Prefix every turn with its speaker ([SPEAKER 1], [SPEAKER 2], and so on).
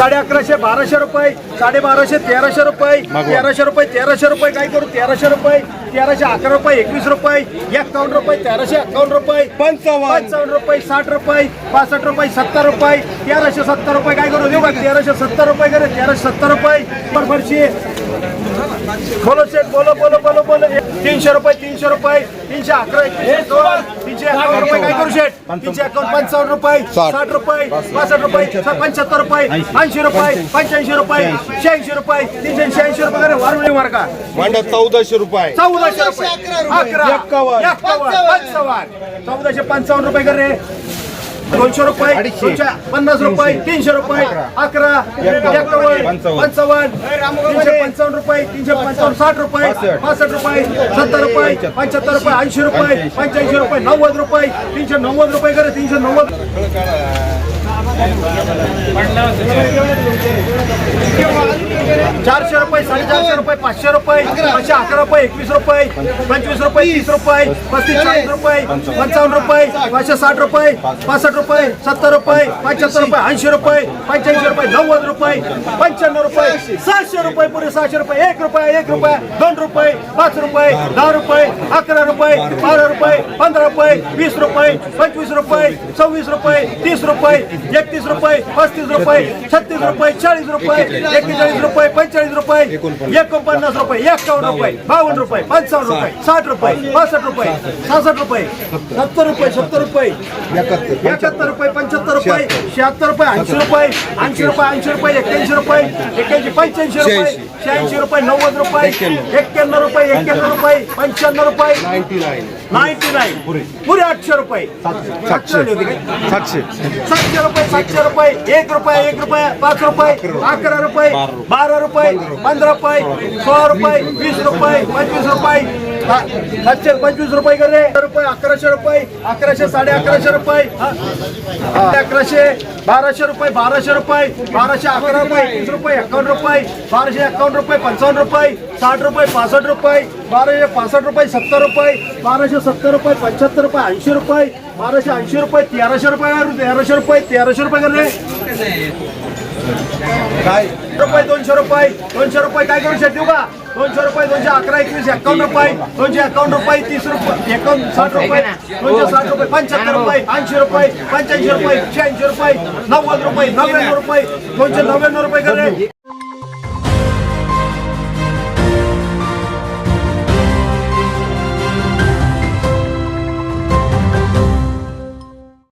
[SPEAKER 1] साडे अकराशे बाराशे रुपये साडे बाराशे तेराशे रुपये तेराशे रुपये तेराशे रुपये काय करू? तेराशे रुपये तेराशे अकरा रुपये एकवीस रुपये एक्कावन्न रुपये तेराशे एक्कावन्न रुपये
[SPEAKER 2] पंचावन्न.
[SPEAKER 1] पंचावन्न रुपये साठ रुपये पासष्ट रुपये सत्तर रुपये तेराशे सत्तर रुपये काय करू? देऊ का तेराशे सत्तर रुपये करे तेराशे सत्तर रुपये बरोबरची बोलो शेठ बोलो बोलो बोलो बोलो. तीनशे रुपये तीनशे रुपये तीनशे अकरा तीनशे अकावन्न रुपये. काय करू शेठ? तीनशे अकावन्न पंचावन्न रुपये साठ. रुपये पासष्ट रुपये पंच्याहत्तर. रुपये ऐंशी. रुपये पंच्याऐंशी रुपये शहाऐंशी रुपये तीनशे शहाऐंशी रुपये वाढवली मार्ग
[SPEAKER 2] भांडा चौदाशे रुपये.
[SPEAKER 1] चौदाशे रुपये. अकरा पंचावन्न. चौदाशे पंचावन्न रुपये करे दोनशे रुपये पन्नास रुपये तीनशे. रुपये अकरा. पंचावन्न. तीनशे पंचावन्न रुपये तीनशे पंचावन्न साठ रुपये पासष्ट रुपये सत्तर रुपये पंच्याहत्तर. रुपये ऐंशी रुपये पंच्याऐंशी रुपये नव्वद रुपये तीनशे नव्वद रुपये करे तीनशे नव्वद. चारशे रुपये साडेचारशे रुपये पाचशे रुपये पाचशे अकरा रुपये एकवीस रुपये पंचवीस रुपये तीस रुपये पस्तीस चाळीस रुपये पंचावन्न रुपये पाचशे साठ रुपये पासष्ट रुपये सत्तर रुपये पंच्याहत्तर रुपये ऐंशी रुपये पंच्याऐंशी रुपये नव्वद रुपये पंच्याण्णव रुपये सहाशे रुपये पुरे सहाशे रुपये एक रुपये एक रुपये दोन रुपये पाच रुपये दहा रुपये अकरा रुपये बारा रुपये पंधरा रुपये वीस रुपये पंचवीस रुपये सव्वीस रुपये तीस रुपये एकतीस रुपये पस्तीस रुपये छत्तीस रुपये चाळीस रुपये एक्केचाळीस रुपये पंचेचाळीस रुपये एकोणपन्नास रुपये एक्कावन्न रुपये बावन्न रुपये पंचावन्न रुपये साठ रुपये पासष्ट रुपये सहासष्ट रुपये सत्तर रुपये सत्तर रुपये एकाहत्तर रुपये पंच्याहत्तर रुपये शहात्तर रुपये ऐंशी रुपये ऐंशी रुपये ऐंशी रुपये एक्क्याऐंशी रुपये एक्क्याऐंशी पंच्याऐंशी रुपये शहाऐंशी. रुपये नव्वद रुपये एक्क्याण्णव. रुपये एक्क्याण्णव रुपये पंच्याण्णव रुपये. Ninety nine. पुरे. आठशे रुपये. सातशे?
[SPEAKER 2] सातशे.
[SPEAKER 1] सातशे. रुपये सातशे रुपये एक रुपये एक रुपये पाच रुपये अकरा रुपये. बारा रुपये. पंधरा रुपये सोळा रुपये वीस रुपये पंचवीस रुपये सातशे पंचवीस रुपये करे रुपये अकराशे रुपये अकराशे साडे अकराशे रुपये. हा? अकराशे बाराशे रुपये बाराशे रुपये बाराशे अकरा रुपये तीस रुपये एकावन्न रुपये बाराशे एकावन्न रुपये पंचावन्न रुपये साठ रुपये पासष्ट रुपये बाराशे पासष्ट रुपये सत्तर रुपये बाराशे सत्तर रुपये पंच्याहत्तर रुपये ऐंशी रुपये बाराशे ऐंशी रुपये तेराशे रुपये तेराशे रुपये तेराशे रुपये करणे काय? रुपये दोनशे रुपये दोनशे रुपये काय करू शकतो का? दोनशे रुपये दोनशे अकरा एकवीस एकावन्न रुपये दोनशे एकावन्न रुपये तीस रुपये एकावन्न साठ रुपये दोनशे साठ रुपये पंच्याहत्तर रुपये ऐंशी रुपये पंच्याऐंशी रुपये शहाऐंशी रुपये नव्वद रुपये नव्याण्णव रुपये दोनशे नव्याण्णव रुपये करणे